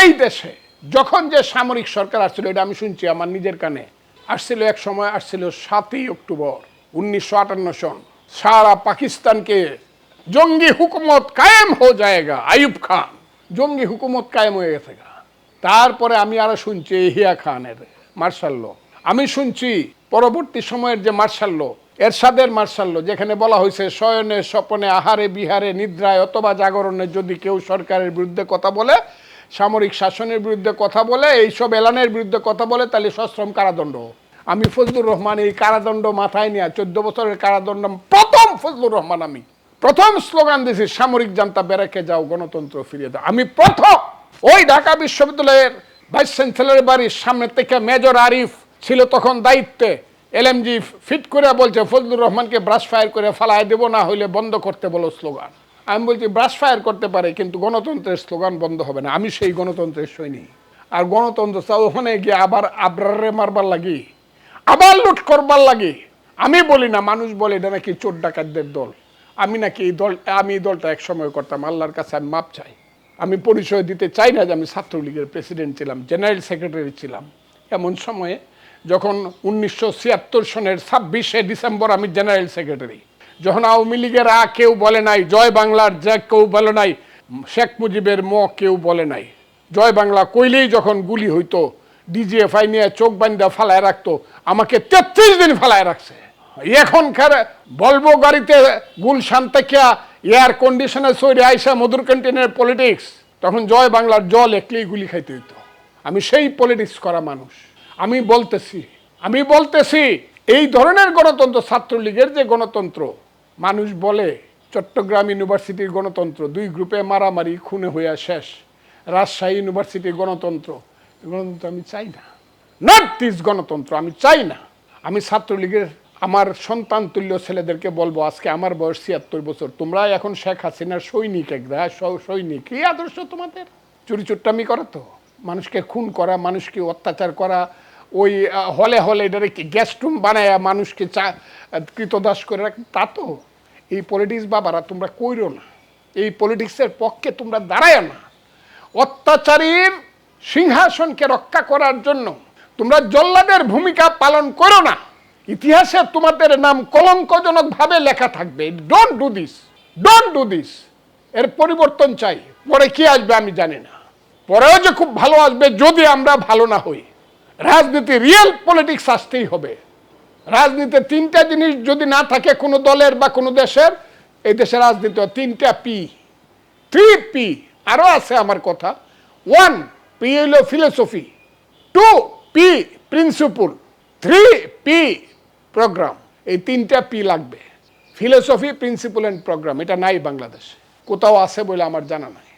এই দেশে যখন যে সামরিক সরকার আসছিল, এটা আমি শুনছি, আমার নিজের কানে, আসছিল এক সময়, আসছিল সাতই অক্টোবর, উনিশশো আটান্ন সন। সারা পাকিস্তানকে জঙ্গি হুকুমত কায়েম হো যায়গা আইয়ুব খান। জঙ্গি হুকুমত কায়েম হয়ে গেছে গা। তারপরে আমি আরও শুনছি হিয়া খানের মার্শাল্লো আমি শুনছি পরবর্তী সময়ের যে মার্শাল্লো এরশাদের মার্শাল্লো যেখানে বলা হয়েছে, শয়নে স্বপনে আহারে বিহারে নিদ্রায় অথবা জাগরণে যদি কেউ সরকারের বিরুদ্ধে কথা বলে সামরিক শাসনের বিরুদ্ধে কথা বলে, এইসব এলানের বিরুদ্ধে কথা বলে, তাহলে সশ্রম কারাদণ্ড। আমি ফজলুর রহমান, এই কারাদণ্ড মাথায় নিয়ে চোদ্দ বছরের কারাদণ্ড, প্রথম ফজলুর রহমান আমি। প্রথম স্লোগান দিয়েছি, সামরিক জান্তা বেড়াকে যাও, গণতন্ত্র ফিরিয়ে দাও। আমি প্রথম ওই ঢাকা বিশ্ববিদ্যালয়ের ভাইস চ্যান্সেলরের বাড়ির সামনে থেকে মেজর আরিফ ছিল তখন দায়িত্বে। এলএমজি ফিট করে বলছে, ফজলুর রহমানকে ব্রাশ ফায়ার করে ফালায় দেবো, না হইলে বন্ধ করতে বলো স্লোগান। আমি বলছি ব্রাশ ফায়ার করতে পারে, কিন্তু গণতন্ত্রের স্লোগান বন্ধ হবে না। আমি সেই গণতন্ত্রের সৈনিক আর গণতন্ত্র চাও ওখানে গিয়ে আবার আবরারে মারবার লাগি? আবার লুট করবার লাগে? আমি বলি না, মানুষ বলে এটা নাকি চোর ডাকাতদের দল। আমি নাকি এই দল, আমি এই দলটা এক সময় করতাম। আল্লাহর কাছে আমি মাপ চাই। আমি পরিচয় দিতে চাই না যে আমি ছাত্রলীগের প্রেসিডেন্ট ছিলাম, জেনারেল সেক্রেটারি ছিলাম। এমন সময়ে যখন উনিশশো ছিয়াত্তর সনের ছাব্বিশে ডিসেম্বর আমি জেনারেল সেক্রেটারি যখন আওয়ামী লীগের আ কেউ বলে নাই, জয় বাংলার জ্যাক কেউ বলে নাই, শেখ মুজিবের ম কেউ বলে নাই। জয় বাংলা কইলেই যখন গুলি হইতো, ডিজিএফআই নিয়ে চোখ বান্ধা ফালায় রাখতো, আমাকে তেত্রিশ দিন ফালায় রাখছে। এখনকার বলব গাড়িতে গুলশান থেকে এয়ার কন্ডিশনে সৈরে আইসা মধুর ক্যান্টিনের পলিটিক্স তখন জয় বাংলার জল একলেই গুলি খাইতে হইতো। আমি সেই পলিটিক্স করা মানুষ। আমি বলতেছি আমি বলতেছি, এই ধরনের গণতন্ত্র ছাত্রলীগের যে গণতন্ত্র মানুষ বলে, চট্টগ্রাম ইউনিভার্সিটির গণতন্ত্র, দুই গ্রুপে মারামারি, খুনে হইয়া শেষ। রাজশাহী ইউনিভার্সিটির গণতন্ত্র। গণতন্ত্র আমি চাই না। নট দিস গণতন্ত্র, আমি চাই না। আমি ছাত্রলীগের, আমার সন্তান তুল্য ছেলেদেরকে বলব, আজকে আমার বয়স ছিয়াত্তর বছর। তোমরা এখন শেখ হাসিনার সৈনিক একদা সৈনিক। কি আদর্শ তোমাদের? চুরি চুট্টামি করা তো। মানুষকে খুন করা, মানুষকে অত্যাচার করা ওই হলে হলে এটারে কি গ্যাস রুম বানায় মানুষকে চা, কৃতদাস করে রাখ? তা তো। এই পলিটিক্স বাবারা, তোমরা কইরো না। এই পলিটিক্সের পক্ষে তোমরা দাঁড়ায় না। অত্যাচারীর সিংহাসনকে রক্ষা করার জন্য তোমরা জল্লাদের ভূমিকা পালন করো না। ইতিহাসে তোমাদের নাম কলঙ্কজনকভাবে লেখা থাকবে। Don't do this don't do this এর পরিবর্তন চাই। পরে কি আসবে আমি জানি না। পরেও যে খুব ভালো আসবে যদি আমরা ভালো না হই। রাজনীতি রিয়েল পলিটিক্স আসতেই হবে। রাজনীতিতে তিনটা জিনিস যদি না থাকে কোনো দলের বা কোনো দেশের, এই দেশের রাজনীতি তিনটা পি থ্রি পি আরও আছে আমার কথা। ওয়ান পি হইল philosophy two P principle three P programme এই তিনটা পি লাগবে। ফিলোসফি প্রিন্সিপল অ্যান্ড প্রোগ্রাম এটা নাই বাংলাদেশে। কোথাও আছে বলে আমার জানা নাই।